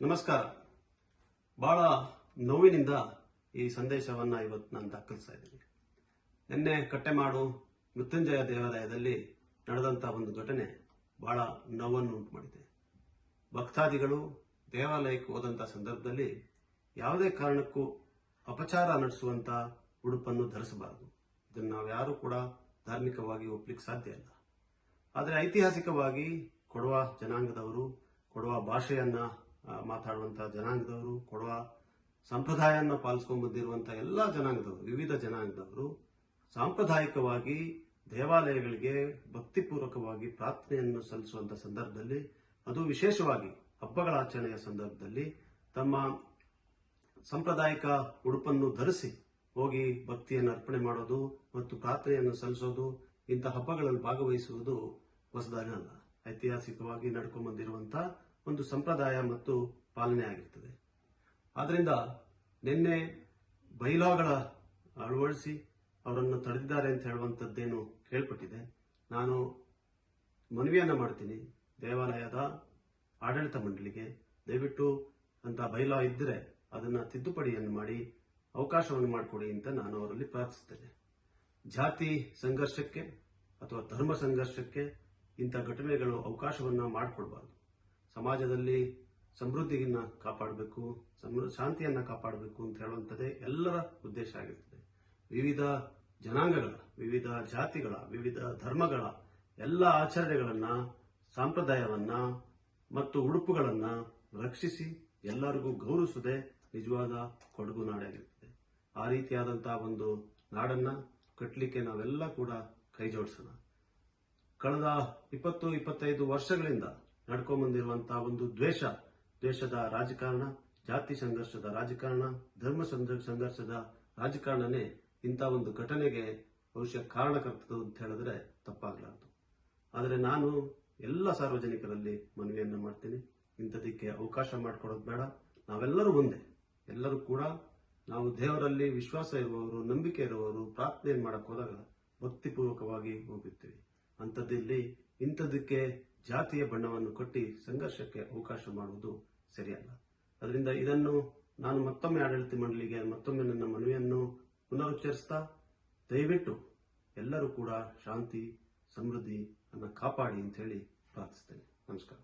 ನಮಸ್ಕಾರ. ಬಹಳ ನೋವಿನಿಂದ ಈ ಸಂದೇಶವನ್ನ ಇವತ್ತು ನಾನು ದಾಖಲಿಸ್ತಾ ಇದ್ದೀನಿ. ನಿನ್ನೆ ಕಟ್ಟೆಮಾಡು ಮೃತ್ಯುಂಜಯ ದೇವಾಲಯದಲ್ಲಿ ನಡೆದಂತ ಒಂದು ಘಟನೆ ಬಹಳ ನೋವನ್ನು ಉಂಟು ಮಾಡಿದೆ ಭಕ್ತಾದಿಗಳು ದೇವಾಲಯಕ್ಕೆ ಹೋದಂತ ಸಂದರ್ಭದಲ್ಲಿ ಯಾವುದೇ ಕಾರಣಕ್ಕೂ ಅಪಚಾರ ನಡೆಸುವಂತ ಉಡುಪನ್ನು ಧರಿಸಬಾರದು. ಇದನ್ನು ನಾವು ಯಾರು ಕೂಡ ಧಾರ್ಮಿಕವಾಗಿ ಒಪ್ಲಿಕ್ಕೆ ಸಾಧ್ಯ ಇಲ್ಲ. ಆದರೆ ಐತಿಹಾಸಿಕವಾಗಿ ಕೊಡುವ ಜನಾಂಗದವರು ಕೊಡುವ ಭಾಷೆಯನ್ನ ಆ, ಮಾತಾಡುವಂತಹ ಜನಾಂಗದವರು ಕೊಡುವ ಸಂಪ್ರದಾಯವನ್ನು ಪಾಲಿಸ್ಕೊಂಡು ಬಂದಿರುವಂತಹ ಎಲ್ಲ ಜನಾಂಗದವರು ವಿವಿಧ ಜನಾಂಗದವರು ಸಾಂಪ್ರದಾಯಿಕವಾಗಿ ದೇವಾಲಯಗಳಿಗೆ ಭಕ್ತಿಪೂರ್ವಕವಾಗಿ ಪ್ರಾರ್ಥನೆಯನ್ನು ಸಲ್ಲಿಸುವಂತ ಸಂದರ್ಭದಲ್ಲಿ ಅದು ವಿಶೇಷವಾಗಿ ಹಬ್ಬಗಳ ಆಚರಣೆಯ ಸಂದರ್ಭದಲ್ಲಿ ತಮ್ಮ ಸಾಂಪ್ರದಾಯಿಕ ಉಡುಪನ್ನು ಧರಿಸಿ ಹೋಗಿ ಭಕ್ತಿಯನ್ನು ಅರ್ಪಣೆ ಮಾಡೋದು ಮತ್ತು ಪ್ರಾರ್ಥನೆಯನ್ನು ಸಲ್ಲಿಸೋದು ಇಂಥ ಹಬ್ಬಗಳಲ್ಲಿ ಭಾಗವಹಿಸುವುದು ಹೊಸದಾಗಲ್ಲ ಐತಿಹಾಸಿಕವಾಗಿ ನಡ್ಕೊಂಡು ಬಂದಿರುವಂತಹ ಒಂದು ಸಂಪ್ರದಾಯ ಮತ್ತು ಪಾಲನೆ ಆಗಿರ್ತದೆ ಆದ್ದರಿಂದ ನಿನ್ನೆ ಬೈಲಾಗಳ ಅಳವಡಿಸಿ ಅವರನ್ನು ತಡೆದಿದ್ದಾರೆ ಅಂತ ಹೇಳುವಂಥದ್ದೇನು ಕೇಳ್ಪಟ್ಟಿದೆ. ನಾನು ಮನವಿಯನ್ನು ಮಾಡ್ತೀನಿ. ದೇವಾಲಯದ ಆಡಳಿತ ಮಂಡಳಿಗೆ ದಯವಿಟ್ಟು ಅಂತ ಬೈಲಾ ಇದ್ದರೆ ಅದನ್ನ ತಿದ್ದುಪಡಿಯನ್ನು ಮಾಡಿ ಅವಕಾಶವನ್ನು ಮಾಡಿಕೊಡಿ ಅಂತ ನಾನು ಅವರಲ್ಲಿ ಪ್ರಾರ್ಥಿಸ್ತೇನೆ ಜಾತಿ ಸಂಘರ್ಷಕ್ಕೆ ಅಥವಾ ಧರ್ಮ ಸಂಘರ್ಷಕ್ಕೆ ಇಂಥ ಘಟನೆಗಳು ಅವಕಾಶವನ್ನ ಮಾಡಿಕೊಡ್ಬಾರ್ದು. ಸಮಾಜದಲ್ಲಿ ಸಮೃದ್ಧಿಯನ್ನ ಕಾಪಾಡಬೇಕು ಶಾಂತಿಯನ್ನ ಕಾಪಾಡಬೇಕು ಅಂತ ಹೇಳುವಂಥದ್ದೇ ಎಲ್ಲರ ಉದ್ದೇಶ ಆಗಿರ್ತದೆ. ವಿವಿಧ ಜನಾಂಗಗಳ, ವಿವಿಧ ಜಾತಿಗಳ, ವಿವಿಧ ಧರ್ಮಗಳ ಎಲ್ಲ ಆಚರಣೆಗಳನ್ನ, ಸಂಪ್ರದಾಯವನ್ನ ಮತ್ತು ಉಡುಪುಗಳನ್ನ ರಕ್ಷಿಸಿ ಎಲ್ಲರಿಗೂ ಗೌರವಿಸದೆ ನಿಜವಾದ ಕೊಡಗು ನಾಡಾಗಿರ್ತದೆ. ಆ ರೀತಿಯಾದಂತಹ ಒಂದು ನಾಡನ್ನ ಕಟ್ಟಲಿಕ್ಕೆ ನಾವೆಲ್ಲ ಕೂಡ ಕೈ ಜೋಡಿಸೋಣ. ಕಳೆದ ಇಪ್ಪತ್ತು, ಇಪ್ಪತ್ತೈದು ವರ್ಷಗಳಿಂದ ನಡ್ಕೊಂಡ್ ಬಂದಿರುವಂತಹ ಒಂದು ದ್ವೇಷ ದ್ವೇಷದ ರಾಜಕಾರಣ, ಜಾತಿ ಸಂಘರ್ಷದ ರಾಜಕಾರಣ, ಧರ್ಮ ಸಂಘ- ಸಂಘರ್ಷದ ರಾಜಕಾರಣನೇ ಇಂಥ ಒಂದು ಘಟನೆಗೆ ಬಹುಶಃ ಕಾರಣಕರ್ತದ್ದು ಅಂತ ಹೇಳಿದ್ರೆ ತಪ್ಪಾಗಲಾರದು. ಆದರೆ ನಾನು ಎಲ್ಲ ಸಾರ್ವಜನಿಕರಲ್ಲಿ ಮನವಿಯನ್ನು ಮಾಡ್ತೀನಿ. ಇಂಥದಕ್ಕೆ ಅವಕಾಶ ಮಾಡಿಕೊಡೋದು ಬೇಡ. ನಾವೆಲ್ಲರೂ ಒಂದೇ. ಎಲ್ಲರೂ ಕೂಡ ನಾವು ದೇವರಲ್ಲಿ ವಿಶ್ವಾಸ ಇರುವವರು, ನಂಬಿಕೆ ಇರುವವರು, ಪ್ರಾರ್ಥನೆ ಮಾಡಕ್ಕೆ ಹೋದಾಗ ಭಕ್ತಿಪೂರ್ವಕವಾಗಿ ಹೋಗುತ್ತೀವಿ. ಅಂಥದ್ದಲ್ಲಿ ಇಂಥದಕ್ಕೆ ಜಾತಿಯ ಬಣ್ಣವನ್ನು ಕೊಟ್ಟಿ ಸಂಘರ್ಷಕ್ಕೆ ಅವಕಾಶ ಮಾಡುವುದು ಸರಿಯಲ್ಲ. ಅದರಿಂದ ಇದನ್ನು ನಾನು ಮತ್ತೊಮ್ಮೆ ಆಡಳಿತ ಮಂಡಳಿಗೆ, ಮತ್ತೊಮ್ಮೆ ನನ್ನ ಮನವಿಯನ್ನು ಪುನರುಚ್ಚರಿಸ್ತಾ ದಯವಿಟ್ಟು ಎಲ್ಲರೂ ಕೂಡ ಶಾಂತಿ, ಸಮೃದ್ಧಿ ಅನ್ನ ಕಾಪಾಡಿ ಅಂತ ಹೇಳಿ ಪ್ರಾರ್ಥಿಸ್ತೇನೆ. ನಮಸ್ಕಾರ.